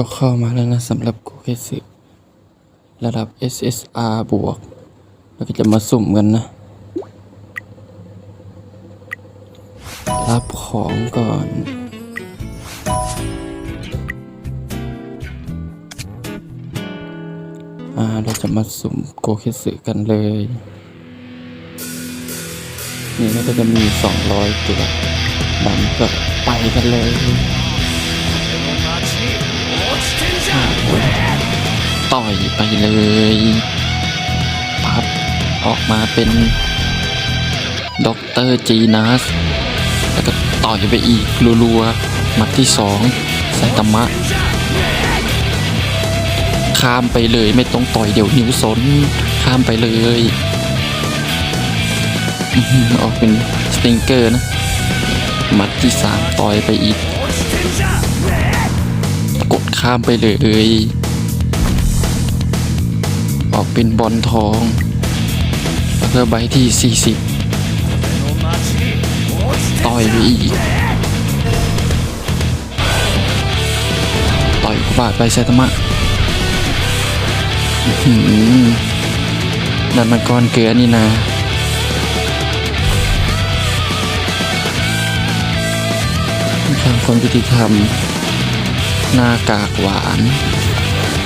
ก็เข้ามาแล้วนะสำหรับโกเกสึระดับ SSR บวก แล้วก็จะมาสุ่มกันนะ รับของก่อนอ่าเราจะมาสุ่มโกเคสึกันเลย นี่ก็จะมี 200 ตัวดำก็ไปกันเลย ต่อยไปเลยพับออกมาเป็นด็อกเตอร์จีนัสแล้วก็ต่อยไปอีกรัวๆมัดที่สองไซตามะข้ามไปเลยไม่ต้องต่อยเดี๋ยวนิ้วสนข้ามไปเลยออกเป็นสติงเกอร์นะ มัดที่สามต่อยไปอีก กดข้ามไปเลย ออกเป็นบอลทองแล้วก็ใบที่ 40 ต่อยไปอีก ต่อยบาดไปไซตามะนั่นมันก้อนเกลือนี่นะทางความยุติธรรม หน้ากากหวาน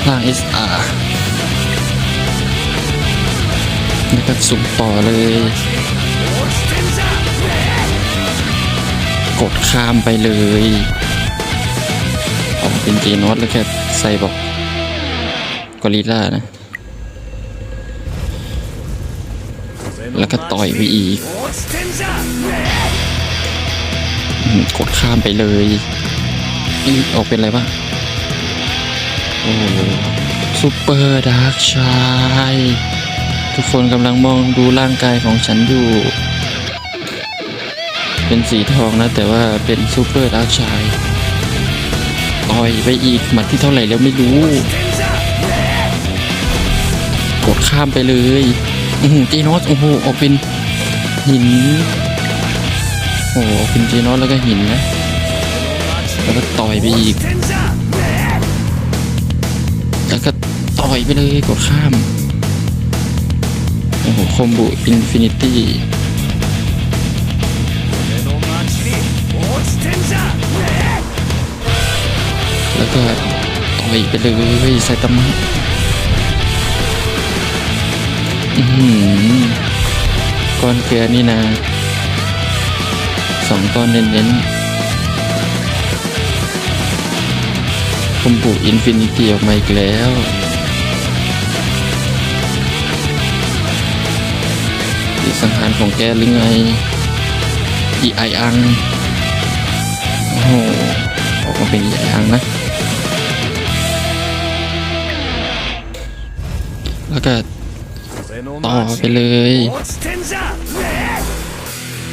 ล่าง SR แล้วก็สุ่มต่อเลย กดข้ามไปเลยออกเป็นเจนอตแล้วแค่ใส่บอกกอริล่านะ แล้วก็ต่อยไปอีก กดข้ามไปเลย ออกเป็นอะไรบ้างโอ้ซูเปอร์ดาร์กชายทุกคนกำลังมองดูร่างกายของฉันอยู่ เป็นสีทองนะ แต่ว่าเป็นซูเปอร์ดาร์กชายต่อยไปอีกหมัดที่เท่าไหร่แล้วไม่รู้กดข้ามไปเลยอือหือจีนอสโอ้โหออกเป็นหิน โอ้โหเป็นจีนอสแล้วก็หินนะ แล้วก็ต่อยไปอีก แล้วก็ต่อยไปเลยกดข้าม โอ้โหคอมบุอินฟินิตี้แล้วก็ต่อยไปเลยไซตามะอือหือก้อนเกลือนี่นะสองก้อนเน้นๆ คมบุอินฟินิตี้ออกมาอีกแล้วอีสังหารของแกหรือไงอีไออัง โอ้โหออกมาเป็นอีไออังนะ แล้วก็ต่อไปเลย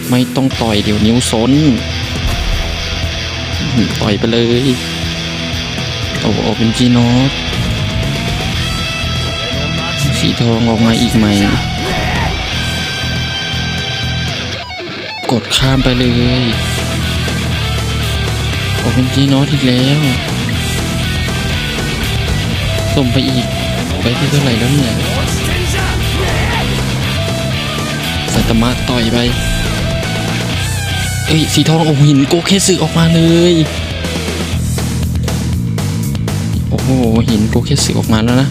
ไม่ต้องต่อยเดี๋ยวนิ้วซนต่อยไปเลย โอ้โหเป็นจีโนตสีทองออกมาอีกไหม กดข้ามไปเลย โอเป็นจีโนตอีกแล้วส่งไปอีก ไปที่เท่าไหร่แล้วเนี่ยสัตมะต่อยไป เอ้ย สีทองโอ้โหหินโกเคสึออกมาเลย อ้โหหินโกเคสึออกมาแล้วนะ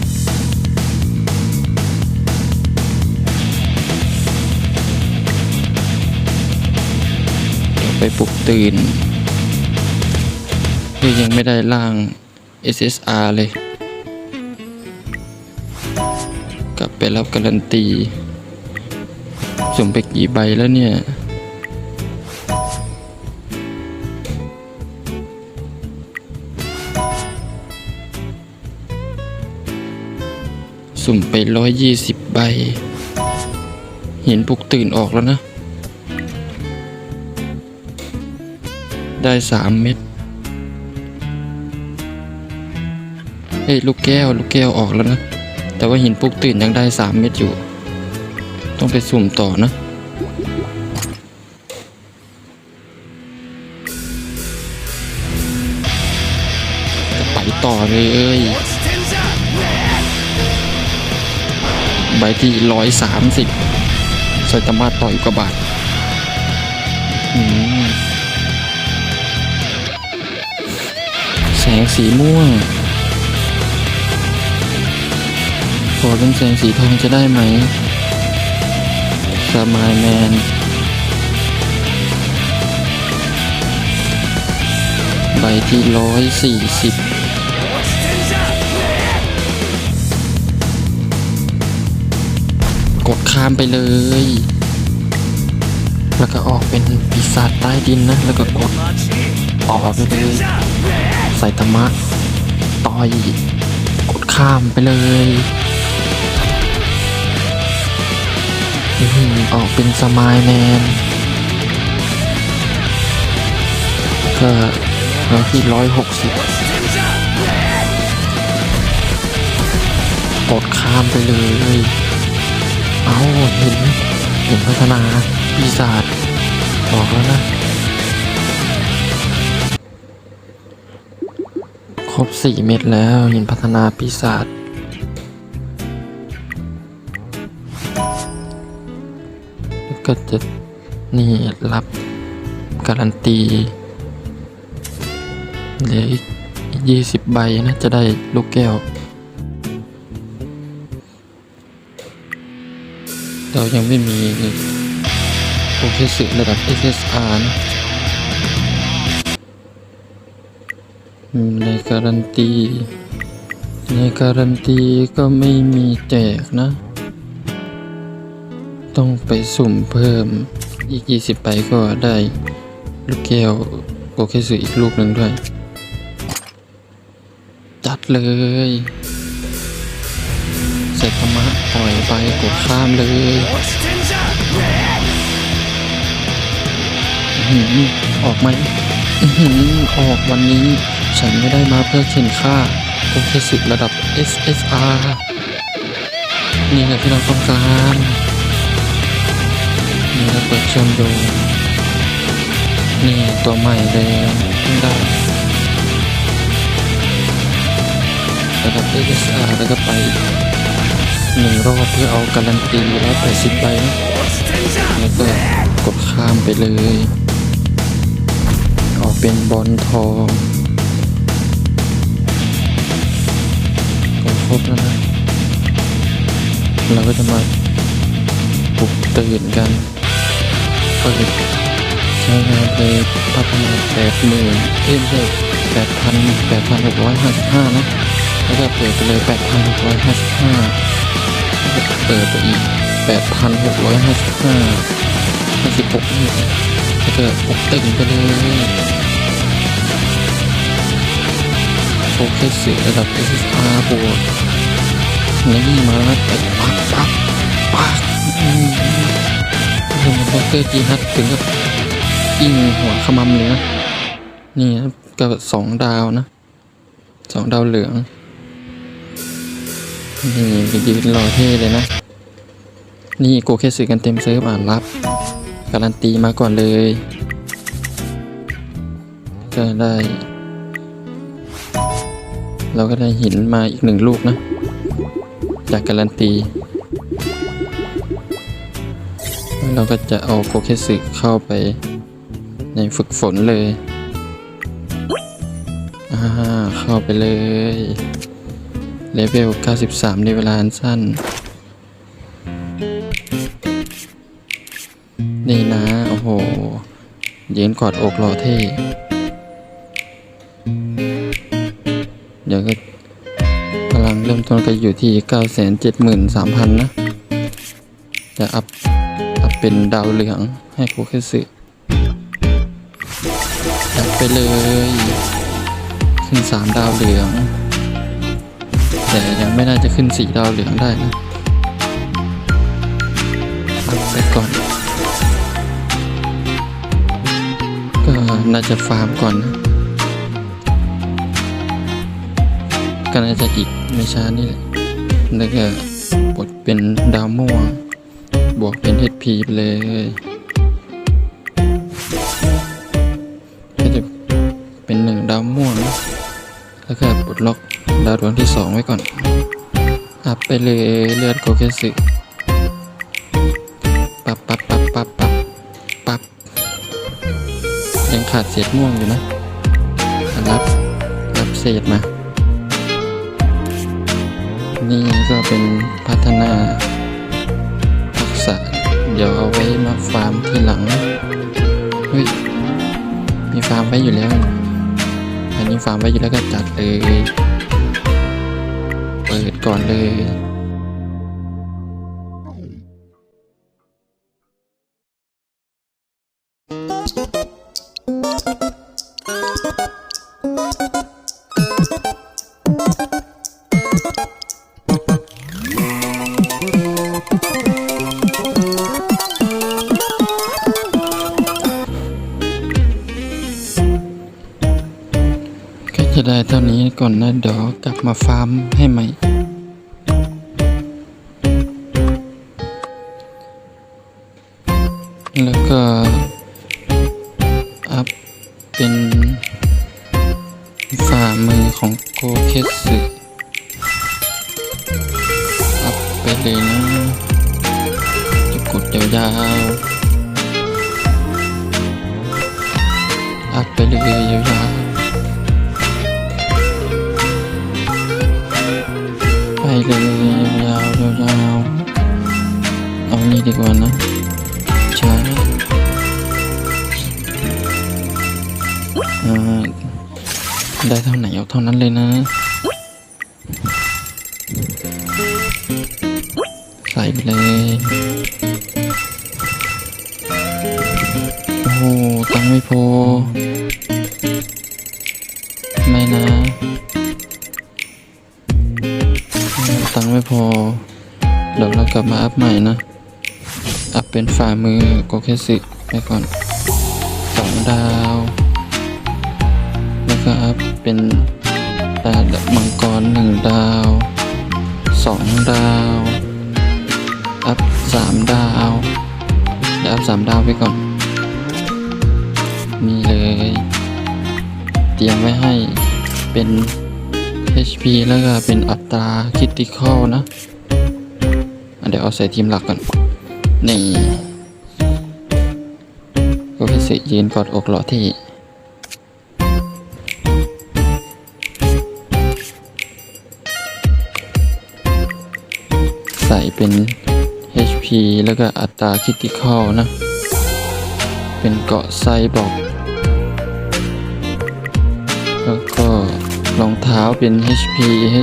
ไปปลุกตื่นเฮ้ยยังไม่ได้ล่าง SSR เลย กลับไปรับการันตีส่งไปกี่ใบแล้วเนี่ย สุ่มไปร้อยยี่สิบใบ เห็นปลุกตื่นออกแล้วนะ ได้สามเม็ดเฮ้ยลูกแก้ว ลูกแก้วออกแล้วนะ แต่ว่าหินปลุกตื่นยังได้สามเม็ดอยู่ ต้องไปสุ่มต่อนะไปต่อเลย ใบที่ร้อยสามสิบไซตามะต่อยกว่าบาทแสงสีม่วงขอเป็นแสงสีทองจะได้ไหมสมายแมนใบที่ร้อยสี่สิบ กดข้ามไปเลย แล้วก็ออกเป็นปีศาจใต้ดินนะ แล้วก็กดออกไปเลยใส่ธรรมะต่อย กดข้ามไปเลยออหืออกเป็นสมายแมนก็แล้วที่ร้อยหกสิบกดข้ามไปเลย เอาเห็นเห็นพัฒนาปีศาจบอกแล้วนะ ครบสี่เม็ดแล้วเห็นพัฒนาปีศาจก็จะนี่รับการันตีเหลืออีกยี่สิบใบนะจะได้ลูกแก้ว เรายังไม่มีโอเคสึระดับ SSR นะอืมในการันตี ในการันตีก็ไม่มีแจกนะ ต้องไปสุ่มเพิ่มอีก 20 ไปก็ได้ลูกแก้วโอเคสึอีกลูกหนึ่งด้วย จัดเลย เสร็จธรรมะปล่อยไปกดข้ามเลยออหือออกไหมออหือออกวันนี้ ฉันไม่ได้มาเพื่อเข็นค่าโอเคสึระดับ SSR นี่แหละที่เราต้องการนี่เราเปิดเชื่อมโยงนี่ตัวใหม่เลยเพิ่งได้ระดับ SSR แล้วก็ไป หนึ่งรอบเพื่อเอาการันตีแล้วแปดสิบใบนะแล้วก็กดข้ามไปเลย ออกเป็นบอลทองก็ครบแล้วนะเราก็จะมาปลุกตื่นกันเปิดใช้งานเลยพัฒนาแปดหมื่นเอ้ยไม่ใช่แปดพันแปดพันหกร้อยห้าสิบห้านะแล้วก็เปิดไปเลยแปดพันหกร้อยห้าสิบห้า เปิดไปอีกแปดพันหกร้อยห้าสิบห้าห้าสิบหกนี่ก็ปลุกตื่นไปเลยโฟกัสสื่อระดับ SSR บวกนี่มาแล้วปปักปักปักอืมโอ้โหดอกเตอร์จีฮัทถึงกับกิ้งหัวขมำเลยนะนี่ครับก็สองดาวนะสองดาวเหลือง นี่ไปยืนรอเท่เลยนะ นี่โกเคสึกันเต็มเซิร์ฟอ่านรับ การันตีมาก่อนเลยก็ได้ เราก็ได้หินมาอีกหนึ่งลูกนะ จากการันตี เราก็จะเอาโคเคสึเข้าไปในฝึกฝนเลย อ่า เข้าไปเลย เลเวล 93 ในเวลาอันสั้น นี่นะ โอ้โห ยืนกอดอกรอเท่เดี๋ยวก็พลังเริ่มต้นก็อยู่ที่ 973,000 นะ จะอัพ อัพเป็นดาวเหลืองให้โคเคสึจัดไปเลย ขึ้น 3 ดาวเหลือง แต่ยังไม่น่าจะขึ้น4ดาวเหลืองได้นะอัพไปก่อน ก็น่าจะฟาร์มก่อนนะก็น่าจะอีกไม่ช้านี่แหละ แล้วก็บดเป็นดาวม่วงบวกเป็น HP ไปเลยก็จะเป็นหนึ่งดาวม่วงนะแล้วก็ปลดล็อก ดาวดวงที่สองไว้ก่อนอัพไปเลยเลือดโกเกสึปับปับปับปับปับปับยังขาดเศษม่วงอยู่นะรับรับเศษมา นี่ก็เป็นพัฒนาทักษะ เดี๋ยวเอาไว้มาฟาร์มทีหลัง เฮ้ย มีฟาร์มไว้อยู่แล้ว อันนี้ฟาร์มไว้อยู่แล้วก็จัดเลย ก่อนเลยก็จะได้เท่านี้ก่อนนะเดี๋ยวกลับมาฟาร์มให้ใหม่ แล้วก็อัพเป็นฝ่ามือของโกเคสึอัพไปเลยนะจะกดยาวๆ อัพไปเลยยาวๆ ไปเลยยาวๆยาวๆเอานี่ดีกว่านะ ได้เท่าไหนเอาเท่านั้นเลยนะ ใส่ไปเลย โอ้โห ตังไม่พอ ไม่นะ ตังไม่พอ เดี๋ยวเรากลับมาอัพใหม่นะ อัพเป็นฝ่ามือโกเคสึไปก่อนสองดาวแล้วก็อัพ เป็นดาดมังกรหนึ่งดาวสองดาว อัพสามดาวเดี๋ยวอัพสามดาวไปก่อน นี่เลย เตรียมไว้ให้เป็น HP แล้วก็เป็นอัตราคิติคอลนะอะเดี๋ยวเอาใส่ทีมหลักก่อน นี่ ก็เป็นสิยืนกอดอกหล่อที่ แล้วก็อัตราคิติคอลนะ เป็นเกาะไซบอร์กแล้วก็รองเท้าเป็น HP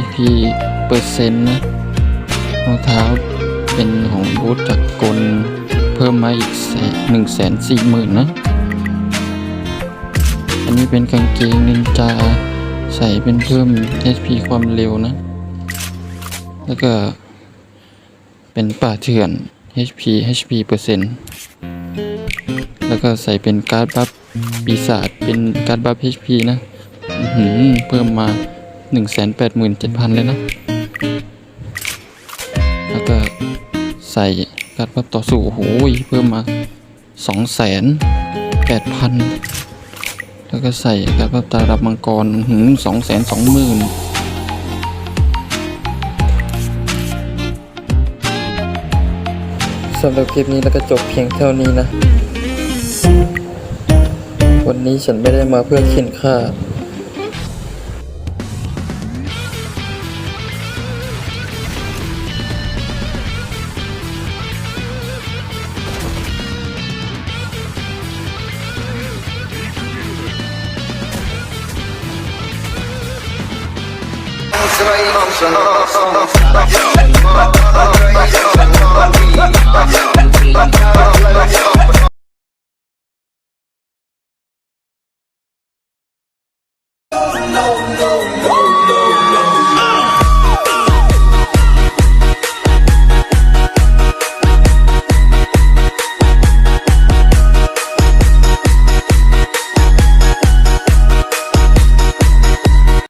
HP เปอร์เซ็นต์นะรองเท้าเป็นของบูธจากกลเพิ่มมาอีกแสนหนึ่งแสนสี่หมื่นนะ อันนี้เป็นกางเกงนินจาใส่เป็นเพิ่ม HP ความเร็วนะ แล้วก็เป็นป่าเถื่อน HP HP เปอร์เซ็นต์แล้วก็ใส่เป็นการ์ดบัฟปีศาจเป็นการ์ดบัฟ HP นะหือเพิ่มมา 187,000 เลยนะ แล้วก็ใส่การพับต่อสู้โอ้โหเพิ่มมา 208,000 แล้วก็ใส่การพับตาดับมังกรหืม220,000ำหรับคลิปนี้แล้วก็จบเพียงเท่านี้นะ วันนี้ฉันไม่ได้มาเพื่อเข็นค่า Yeah.